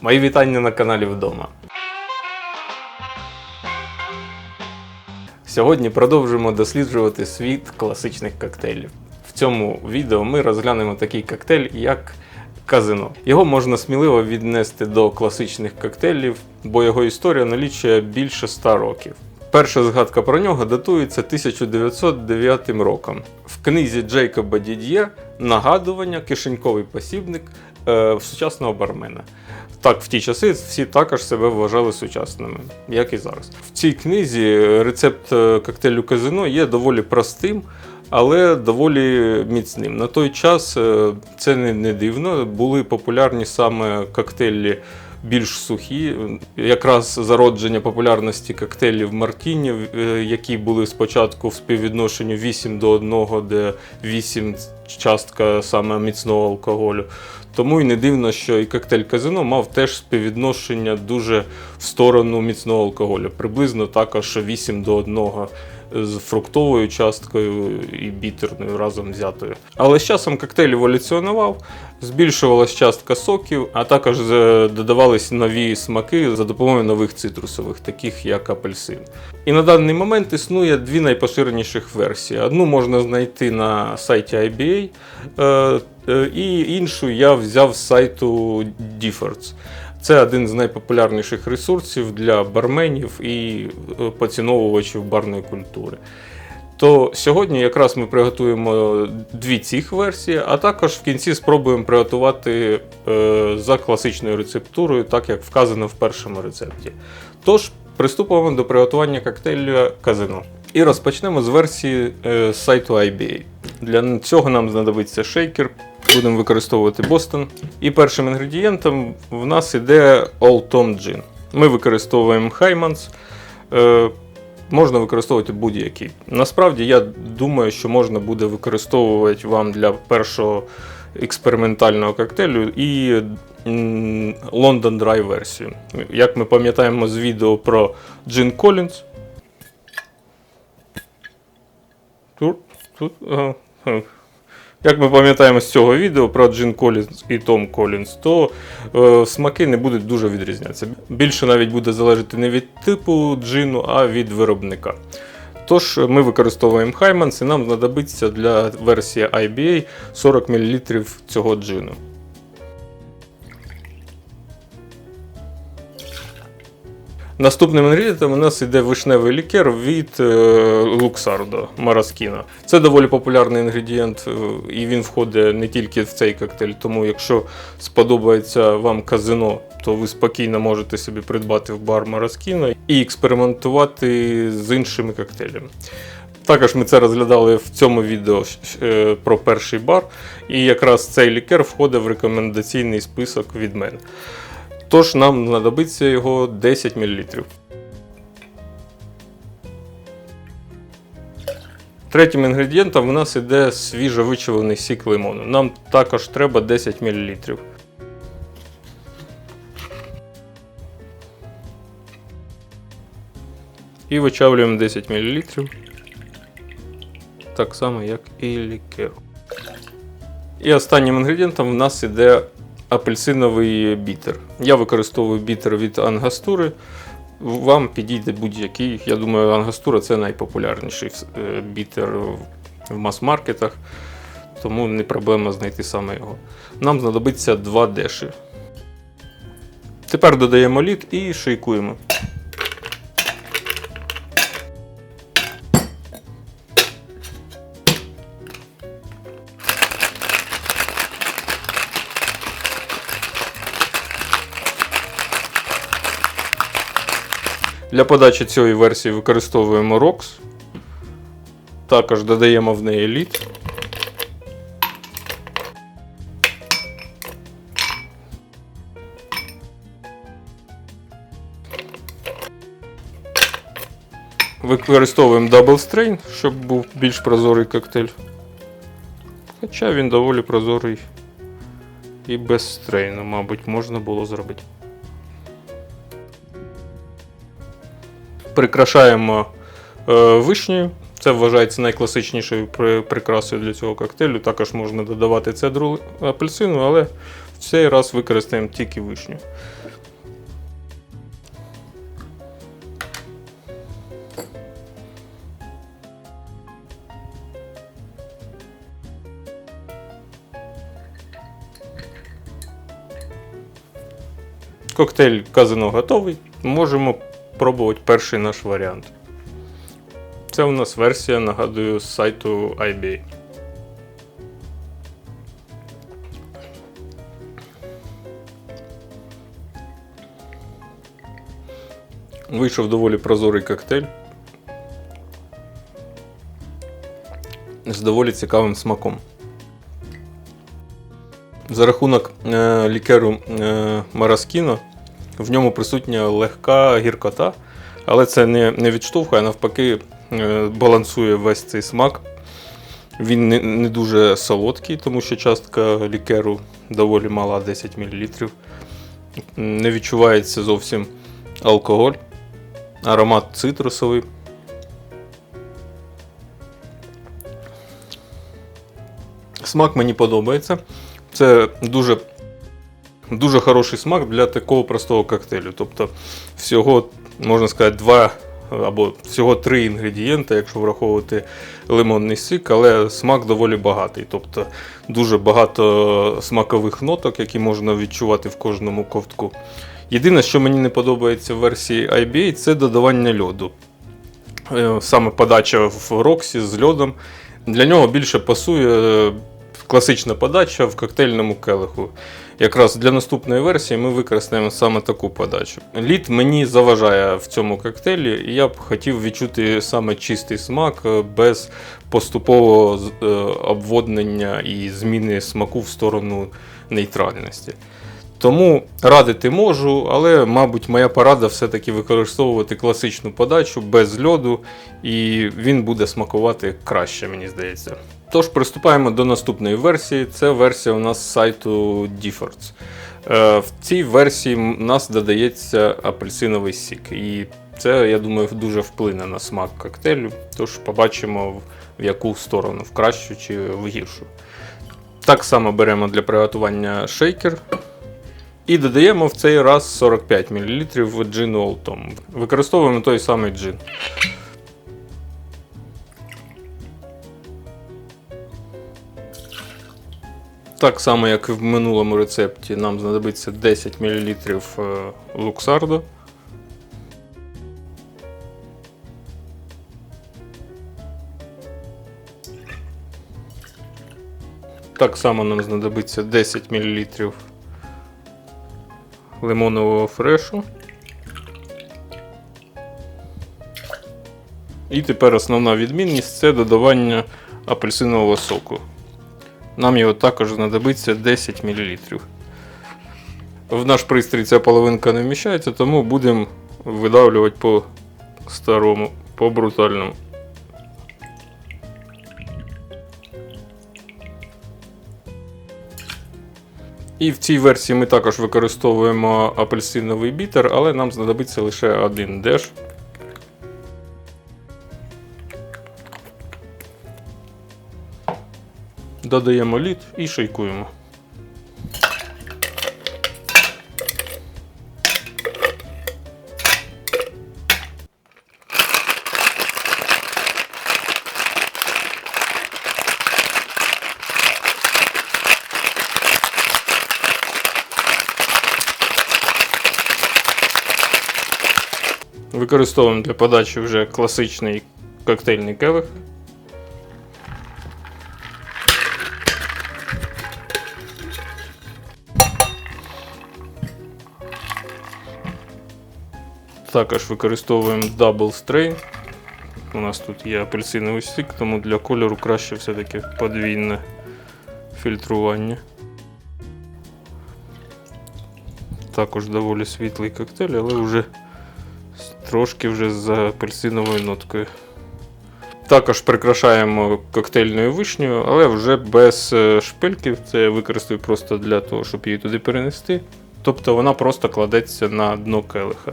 Мої вітання на каналі вдома. Сьогодні продовжуємо досліджувати світ класичних коктейлів. В цьому відео ми розглянемо такий коктейль, як казино. Його можна сміливо віднести до класичних коктейлів, бо його історія налічує більше ста років. Перша згадка про нього датується 1909 роком. В книзі Джейкоба Дід'є нагадування кишеньковий посібник е, сучасного бармена. Так, в ті часи всі також себе вважали сучасними, як і зараз. В цій книзі рецепт е, коктейлю казино є доволі простим, але доволі міцним. На той час е, це не, дивно. Були популярні саме коктейлі більш сухі. Якраз зародження популярності коктейлів Мартіні, е, які були спочатку в співвідношенню 8 до 1, де 8 частка саме міцного алкоголю. Тому і не дивно, що і коктейль казино мав теж співвідношення дуже в сторону міцного алкоголю. Приблизно також 8 до 1 з фруктовою часткою і бітерною разом взятою. Але з часом коктейль еволюціонував, збільшувалась частка соків, а також е, додавались нові смаки за допомогою нових цитрусових, таких як апельсин. І на даний момент існує дві найпоширеніших версії. Одну можна знайти на сайті IBA, е, і іншу я взяв з сайту Diffords. Це один з найпопулярніших ресурсів для барменів і е, поціновувачів барної культури. То сьогодні якраз ми приготуємо дві цих версії, а також в кінці спробуємо приготувати е, за класичною рецептурою, так як вказано в першому рецепті. Тож, приступимо до приготування коктейля казино. І розпочнемо з версії е, з сайту IBA. Для цього нам знадобиться шейкер, будемо використовувати Бостон. І першим інгредієнтом в нас іде Old Tom Gin. Ми використовуємо Хайманс. Е, можна використовувати будь-який. Насправді, я думаю, що можна буде використовувати вам для першого експериментального коктейлю і London Dry версію. Як ми пам'ятаємо з відео про Gin Collins. Тут, тут, ага. Як ми пам'ятаємо з цього відео про Джин Колінс і Том Колінс, то е, смаки не будуть дуже відрізнятися. Більше навіть буде залежати не від типу джину, а від виробника. Тож ми використовуємо Хайманс і нам знадобиться для версії IBA 40 мл цього джину. Наступним інгредієнтом у нас йде вишневий лікер від е, Луксардо Мараскіна. Це доволі популярний інгредієнт, е, і він входить не тільки в цей коктейль. Тому, якщо сподобається вам казино, то ви спокійно можете собі придбати в бар Мараскіна і експериментувати з іншими коктейлями. Також ми це розглядали в цьому відео е, про перший бар, і якраз цей лікер входить в рекомендаційний список від мене. Тож нам знадобиться його 10 мл. Третім інгредієнтом у нас іде свіжовичавлений сік лимону. Нам також треба 10 мл. І вичавлюємо 10 мл. Так само, як і лікер. І останнім інгредієнтом у нас іде апельсиновий бітер. Я використовую бітер від Ангастури. Вам підійде будь-який. Я думаю, Ангастура це найпопулярніший е, бітер в мас-маркетах, тому не проблема знайти саме його. Нам знадобиться 2 деші. Тепер додаємо лід і шейкуємо. Для подачі цієї версії використовуємо ROX. Також додаємо в неї лід. Використовуємо Double Strain, щоб був більш прозорий коктейль. Хоча він доволі прозорий і без стрейну, мабуть, можна було зробити. Прикрашаємо е, вишнею. Це вважається найкласичнішою при- прикрасою для цього коктейлю. Також можна додавати цедру апельсину, але В цей раз використаємо тільки вишню. Коктейль казино готовий. Можемо пробувати перший наш варіант. Це у нас версія, нагадую, з сайту IBA. Вийшов доволі прозорий коктейль. З доволі цікавим смаком. За рахунок е, лікеру е, Мараскіно в ньому присутня легка гіркота, але це не, не відштовхує, а навпаки, е, балансує весь цей смак. Він не, не дуже солодкий, тому що частка лікеру доволі мала 10 мл. Не відчувається зовсім алкоголь, аромат цитрусовий. Смак мені подобається. Це дуже, дуже хороший смак для такого простого коктейлю. Тобто, всього, можна сказати, два або всього три інгредієнти, якщо враховувати лимонний сік, але смак доволі багатий. Тобто дуже багато смакових ноток, які можна відчувати в кожному ковтку. Єдине, що мені не подобається в версії IBA, це додавання льоду. Е, Саме подача в Роксі з льодом. Для нього більше пасує е, класична подача в коктейльному келиху. Якраз для наступної версії ми використаємо саме таку подачу. Лід мені заважає в цьому коктейлі, і я б хотів відчути саме чистий смак е, без поступового е, обводнення і зміни смаку в сторону нейтральності. Тому радити можу, але, мабуть, моя порада все-таки використовувати класичну подачу без льоду, і він буде смакувати краще, мені здається. Тож приступаємо до наступної версії. Це версія у нас з сайту Diffords. Е, В цій версії у нас додається апельсиновий сік. І це, я думаю, дуже вплине на смак коктейлю. Тож побачимо, в- яку сторону, в кращу чи в гіршу. Так само беремо для приготування шейкер. І додаємо в цей раз 45 мл джину Олтом. Використовуємо той самий джин. Так само, як і в минулому рецепті, нам знадобиться 10 мл луксардо. Так само нам знадобиться 10 мл лимонового фрешу. І тепер основна відмінність це додавання апельсинового соку. Нам його також знадобиться 10 мл. В наш пристрій ця половинка не вміщається, тому будемо видавлювати по старому, по брутальному. І в цій версії ми також використовуємо апельсиновий бітер, але нам знадобиться лише один деш. Додаємо лід і шейкуємо. Використовуємо для подачі вже класичний коктейльний келих. Також використовуємо Double Strain. У нас тут є апельсиновий сік, тому для кольору краще все-таки подвійне фільтрування. Також доволі світлий коктейль, але вже трошки вже з апельсиновою ноткою. Також прикрашаємо коктейльною вишнею, але вже без е, шпильків. Це я використаю просто для того, щоб її туди перенести. Тобто вона просто кладеться на дно келиха.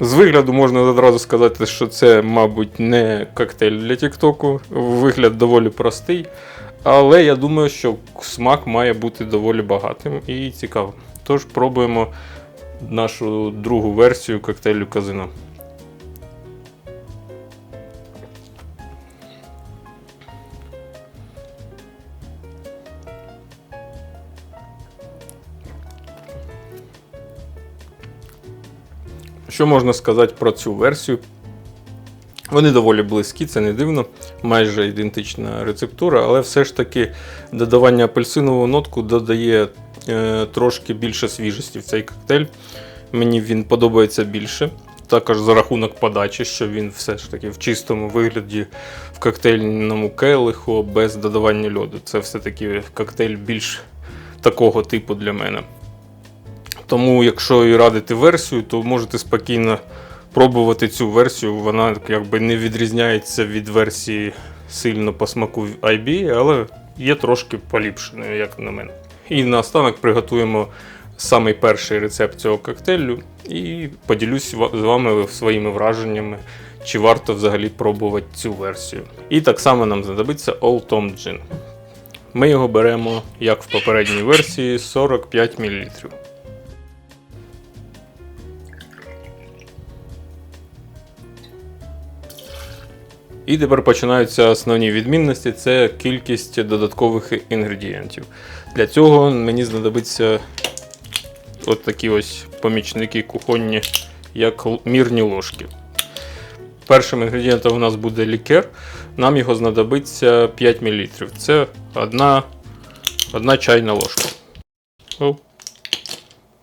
З вигляду можна одразу сказати, що це, мабуть, не коктейль для Тіктоку. Вигляд доволі простий. Але я думаю, що смак має бути доволі багатим і цікавим. Тож пробуємо нашу другу версію коктейлю казино. Що можна сказати про цю версію? Вони доволі близькі, це не дивно, майже ідентична рецептура, але все ж таки додавання апельсинового нотку додає е, трошки більше свіжості в цей коктейль. Мені він подобається більше. Також за рахунок подачі, що він все ж таки в чистому вигляді в коктейльному келиху без додавання льоду. Це все-таки коктейль більш такого типу для мене. Тому, якщо і радити версію, то можете спокійно пробувати цю версію. Вона якби не відрізняється від версії сильно по смаку IB, але є трошки поліпшеною, як на мене. І наостанок приготуємо самий перший рецепт цього коктейлю і поділюсь з вами своїми враженнями, чи варто взагалі пробувати цю версію. І так само нам знадобиться Old Tom Gin. Ми його беремо, як в попередній версії, 45 мл. І тепер починаються основні відмінності це кількість додаткових інгредієнтів. Для цього мені знадобиться от такі ось помічники кухонні, як мірні ложки. Першим інгредієнтом у нас буде лікер. Нам його знадобиться 5 мл. Це одна, одна чайна ложка. О,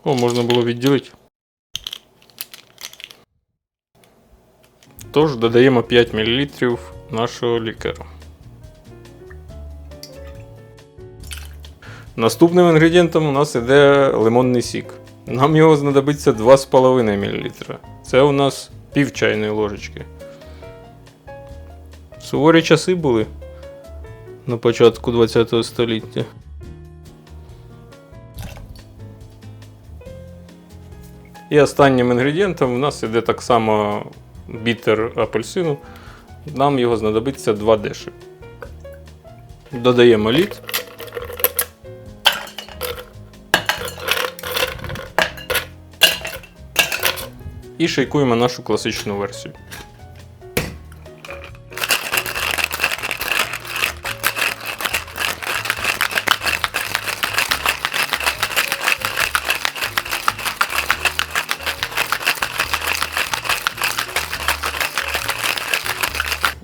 О можна було відділити. Тож додаємо 5 мл нашого лікеру. Наступним інгредієнтом у нас іде лимонний сік. Нам його знадобиться 2,5 мл. Це у нас пів чайної ложечки. Суворі часи були на початку 20 століття. І останнім інгредієнтом у нас іде так само бітер апельсину. Нам його знадобиться 2 деші. Додаємо лід. І шейкуємо нашу класичну версію.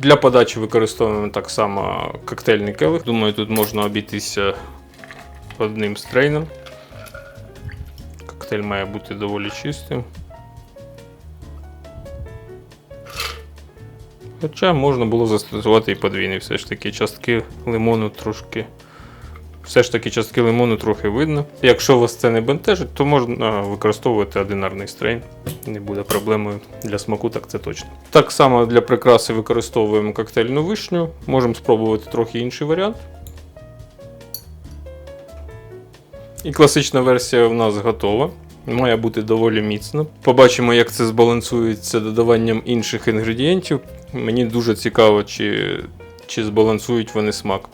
Для подачі використовуємо так само коктейльний келих. Думаю, тут можна обійтися одним стрейном. Коктейль має бути доволі чистим. Хоча можна було застосувати і подвійний, все ж таки частки лимону трошки. Все ж таки частки лимону трохи видно. Якщо вас це не бентежить, то можна використовувати одинарний стрейн. Не буде проблемою для смаку, так це точно. Так само для прикраси використовуємо коктейльну вишню. Можемо спробувати трохи інший варіант. І класична версія у нас готова. Має бути доволі міцно. Побачимо, як це збалансується додаванням інших інгредієнтів. Мені дуже цікаво, чи, чи збалансують вони смак.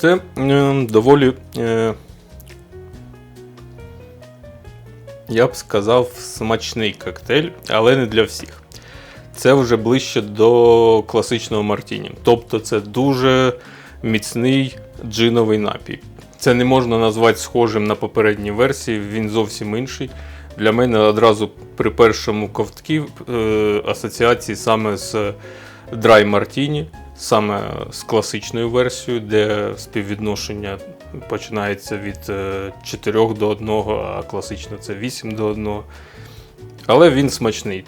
Це е, доволі, е, я б сказав, смачний коктейль, але не для всіх. Це вже ближче до класичного мартіні. Тобто це дуже міцний джиновий напій. Це не можна назвати схожим на попередні версії, він зовсім інший. Для мене одразу при першому ковткі е, асоціації саме з Dry Martini, саме з класичною версією, де співвідношення починається від е, 4 до 1, а класично це 8 до 1. Але він смачний.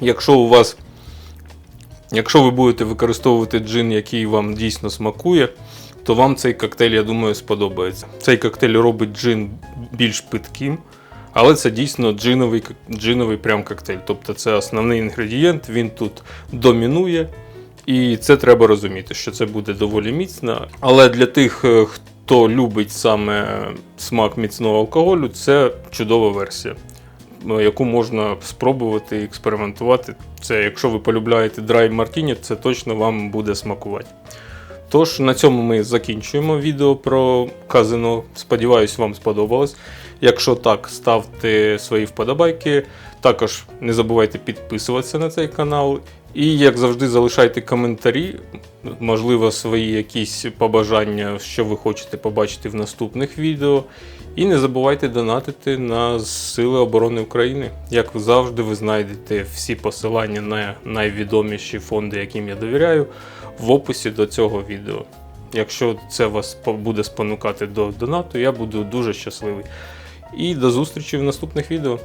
Якщо у вас, якщо ви будете використовувати джин, який вам дійсно смакує, то вам цей коктейль, я думаю, сподобається. Цей коктейль робить джин більш питким, але це дійсно джиновий, джиновий прям коктейль. Тобто це основний інгредієнт, він тут домінує І це треба розуміти, що це буде доволі міцно. Але для тих, е, хто любить саме смак міцного алкоголю, це чудова версія, ну, яку можна спробувати експериментувати. Це якщо ви полюбляєте драй мартіні, це точно вам буде смакувати. Тож на цьому ми закінчуємо відео про казино. Сподіваюсь, вам сподобалось. Якщо так, ставте свої вподобайки. Також не забувайте підписуватися на цей канал. І, як завжди, залишайте коментарі, можливо, свої якісь побажання, що ви хочете побачити в наступних відео. І не забувайте донатити на Сили оборони України. Як завжди, ви знайдете всі посилання на найвідоміші фонди, яким я довіряю, в описі до цього відео. Якщо це вас буде спонукати до донату, я буду дуже щасливий. І до зустрічі в наступних відео.